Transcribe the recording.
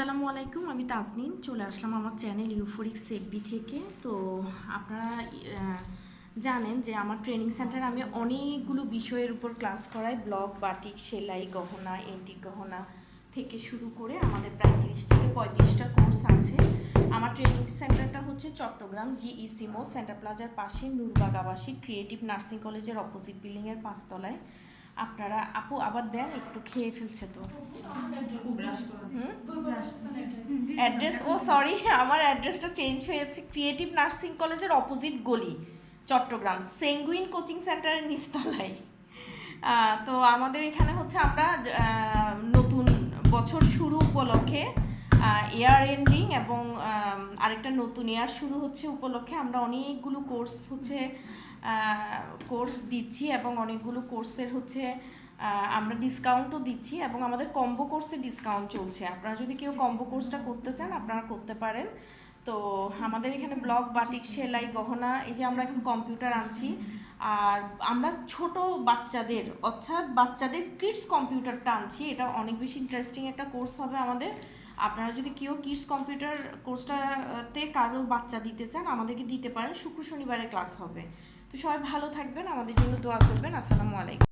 আসসালামু আলাইকুম, আমি তাজনিন চলে আসলাম আমার চ্যানেল ইউফোরিক সেফবি থেকে। তো আপনারা জানেন যে আমার ট্রেনিং সেন্টারে আমি অনেকগুলো বিষয়ের উপর ক্লাস করাই। ব্লক বাটিক সেলাই, গহনা এন্টিক গহনা থেকে শুরু করে আমাদের প্রায় তিরিশ থেকে পঁয়ত্রিশটা কোর্স আছে। আমার ট্রেনিং সেন্টারটা হচ্ছে চট্টগ্রাম জি সিমো সেন্টার প্লাজার পাশে নূরবাগ আবাসিক ক্রিয়েটিভ নার্সিং কলেজের অপোজিট বিল্ডিংয়ের পাঁচতলায়। আপনারা আপু আবার দেন, একটু খেয়ে ফেলছে তো। অ্যাড্রেস ও সরি আমার অ্যাড্রেসটা চেঞ্জ হয়েছে। ক্রিয়েটিভ নার্সিং কলেজের অপোজিট গলি, চট্টগ্রাম সেঙ্গুইন কোচিং সেন্টারের নিস্তলায় তো আমাদের এখানে হচ্ছে আমরা নতুন বছর শুরু উপলক্ষে এয়ার এন্ডিং এবং আরেকটা নতুন ইয়ার শুরু হচ্ছে উপলক্ষে। আমরা অনেকগুলো কোর্স হচ্ছে কোর্স দিচ্ছি এবং অনেকগুলো কোর্সের হচ্ছে আমরা ডিসকাউন্টও দিচ্ছি এবং আমাদের কম্বো কোর্সে ডিসকাউন্ট চলছে। আপনারা যদি কেউ কম্বো কোর্সটা করতে চান, আপনারা করতে পারেন। তো আমাদের এখানে ব্লক বাটিক সেলাই, গহনা, এই যে আমরা এখন কম্পিউটার আনছি। আর আমরা ছোট বাচ্চাদের, অর্থাৎ বাচ্চাদের কিডস কম্পিউটারটা আনছি। এটা অনেক বেশি ইন্টারেস্টিং একটা কোর্স হবে আমাদের। আপনারা যদি কেউ কিডস কম্পিউটার কোর্সটাতে কারও বাচ্চা দিতে চান, আমাদেরকে দিতে পারেন। শুক্র শনিবারে ক্লাস হবে। তো সবাই ভালো থাকবেন, আমাদের জন্য দোয়া করবেন। আসসালামু আলাইকুম।